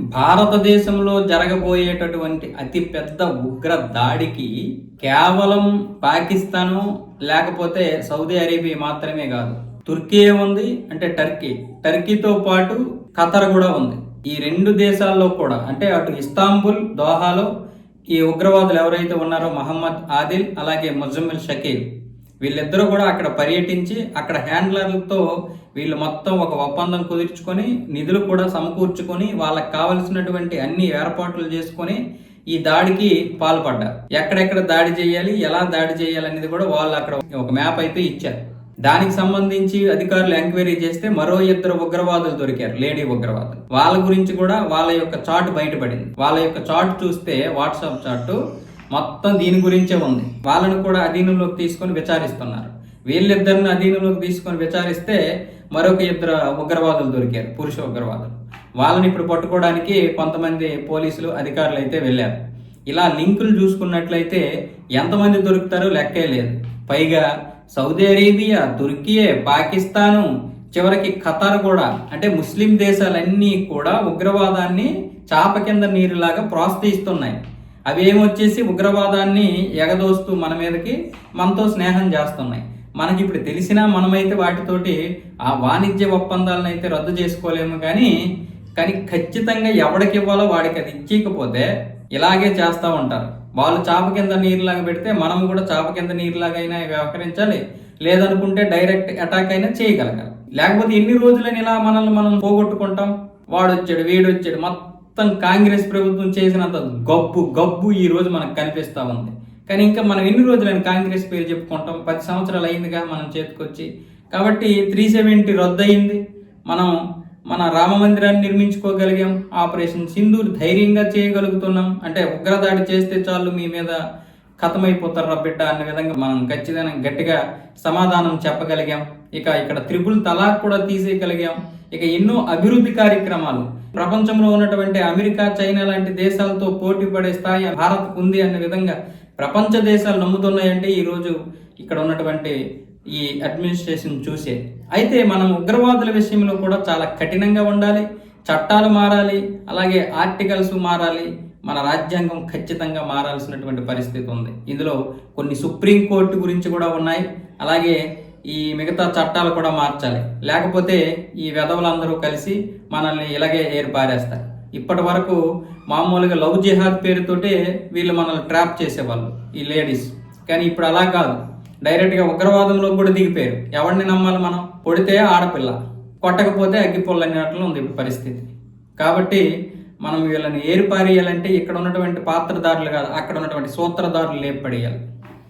భారతదేశంలో జరగబోయేటటువంటి అతిపెద్ద ఉగ్ర దాడికి కేవలం పాకిస్తాను లేకపోతే సౌదీ అరేబియా మాత్రమే కాదు. తుర్కీ ఉంది అంటే టర్కీ. టర్కీతో పాటు ఖతర్ కూడా ఉంది. ఈ రెండు దేశాల్లో కూడా అంటే అటు ఇస్తాంబుల్ దోహాలో ఈ ఉగ్రవాదులు ఎవరైతే ఉన్నారో మహమ్మద్ ఆదిల్ అలాగే ముజమ్మిల్ షకీల్. వీళ్ళిద్దరూ కూడా అక్కడ పర్యటించి అక్కడ హ్యాండ్లర్లతో వీళ్ళు మొత్తం ఒక ఒప్పందం కుదుర్చుకొని నిధులు కూడా సమకూర్చుకొని వాళ్ళకి కావలసినటువంటి అన్ని ఏర్పాట్లు చేసుకొని ఈ దాడికి పాల్పడ్డారు. ఎక్కడెక్కడ దాడి చేయాలి ఎలా దాడి చేయాలి అనేది కూడా వాళ్ళు అక్కడ ఒక మ్యాప్ అయితే ఇచ్చారు. దానికి సంబంధించి అధికారులు ఎంక్వైరీ చేస్తే మరో ఇద్దరు ఉగ్రవాదులు దొరికారు లేడీ ఉగ్రవాదులు. వాళ్ళ గురించి కూడా వాళ్ళ యొక్క చాట్ బయటపడింది. వాళ్ళ యొక్క చాట్ చూస్తే వాట్సాప్ చాటు మొత్తం దీని గురించే ఉంది. వాళ్ళని కూడా అధీనంలోకి తీసుకొని విచారిస్తున్నారు. వీళ్ళిద్దరిని అధీనంలోకి తీసుకొని విచారిస్తే మరొక ఇద్దరు ఉగ్రవాదులు దొరికారు పురుష ఉగ్రవాదులు. వాళ్ళని ఇప్పుడు పట్టుకోవడానికి కొంతమంది పోలీసులు అధికారులు అయితే వెళ్ళారు. ఇలా లింకులు చూసుకున్నట్లయితే ఎంతమంది దొరుకుతారో లెక్కే లేదు. పైగా సౌదీ అరేబియా తుర్కియే పాకిస్తాను చివరికి ఖతార్ కూడా అంటే ముస్లిం దేశాలన్నీ కూడా ఉగ్రవాదాన్ని చాప కింద నీరులాగా ప్రోత్సహిస్తున్నాయి. అవి ఏమొచ్చేసి ఉగ్రవాదాన్ని ఎగదోస్తూ మన మీదకి మనతో స్నేహం చేస్తున్నాయి. మనకి ఇప్పుడు తెలిసినా మనమైతే వాటితోటి ఆ వాణిజ్య ఒప్పందాలను అయితే రద్దు చేసుకోలేము కానీ కానీ ఖచ్చితంగా ఎవడికి ఇవ్వాలో వాడికి అది ఇచ్చేయకపోతే ఇలాగే చేస్తూ ఉంటారు. వాళ్ళు చాప కింద నీరులాగా పెడితే మనం కూడా చాప కింద నీరులాగైనా వ్యవహరించాలి. లేదనుకుంటే డైరెక్ట్ అటాక్ అయినా చేయగలగాలి. లేకపోతే ఎన్ని రోజులని ఇలా మనల్ని మనం పోగొట్టుకుంటాం? వాడొచ్చాడు వీడొచ్చాడు మొత్తం మొత్తం కాంగ్రెస్ ప్రభుత్వం చేసినంత గబ్బు గబ్బు ఈ రోజు మనకు కనిపిస్తూ ఉంది. కానీ ఇంకా మనం ఎన్ని రోజులైనా కాంగ్రెస్ పేరు చెప్పుకుంటాం? పది సంవత్సరాలు అయిందిగా మనం చేతికొచ్చి. కాబట్టి త్రీ సెవెంటీ రద్దు అయింది మనం మన రామ మందిరాన్ని నిర్మించుకోగలిగాం. ఆపరేషన్ సింధూర్ ధైర్యంగా చేయగలుగుతున్నాం. అంటే ఉగ్రదాడి చేస్తే చాలు మీ మీద ఖతమైపోతారా బిడ్డ అనే విధంగా మనం ఖచ్చితంగా గట్టిగా సమాధానం చెప్పగలిగాం. ఇక ఇక్కడ త్రిపుల్ తలాక్ కూడా తీసేయగలిగాం. ఇక ఎన్నో అభివృద్ధి కార్యక్రమాలు. ప్రపంచంలో ఉన్నటువంటి అమెరికా చైనా లాంటి దేశాలతో పోటీ పడే స్థాయి భారత్ ఉంది అనే విధంగా ప్రపంచ దేశాలు నమ్ముతున్నాయంటే ఈరోజు ఇక్కడ ఉన్నటువంటి ఈ అడ్మినిస్ట్రేషన్ చూసే. అయితే మనం ఉగ్రవాదుల విషయంలో కూడా చాలా కఠినంగా ఉండాలి చట్టాలు మారాలి అలాగే ఆర్టికల్స్ మారాలి మన రాజ్యాంగం ఖచ్చితంగా మారాల్సినటువంటి పరిస్థితి ఉంది. ఇందులో కొన్ని సుప్రీంకోర్టు గురించి కూడా ఉన్నాయి. అలాగే ఈ మిగతా చట్టాలు కూడా మార్చాలి. లేకపోతే ఈ వెధవులందరూ కలిసి మనల్ని ఇలాగే ఏర్పారేస్తారు. ఇప్పటి వరకు మామూలుగా లవ్ జిహాద్ పేరుతోటే వీళ్ళు మనల్ని ట్రాప్ చేసేవాళ్ళు ఈ లేడీస్. కానీ ఇప్పుడు అలా కాదు. డైరెక్ట్గా ఉగ్రవాదంలో కూడా దిగిపోయారు. ఎవరిని నమ్మాలి మనం? పొడితే ఆడపిల్ల. కొట్టకపోతే అగ్గిపోళ్ళు అన్నట్లు ఉంది ఇప్పుడు పరిస్థితి. కాబట్టి మనం వీళ్ళని ఏరిపారేయాలంటే ఇక్కడ ఉన్నటువంటి పాత్రదారులు కాదు అక్కడ ఉన్నటువంటి సూత్రధారులు లేపడేయాలి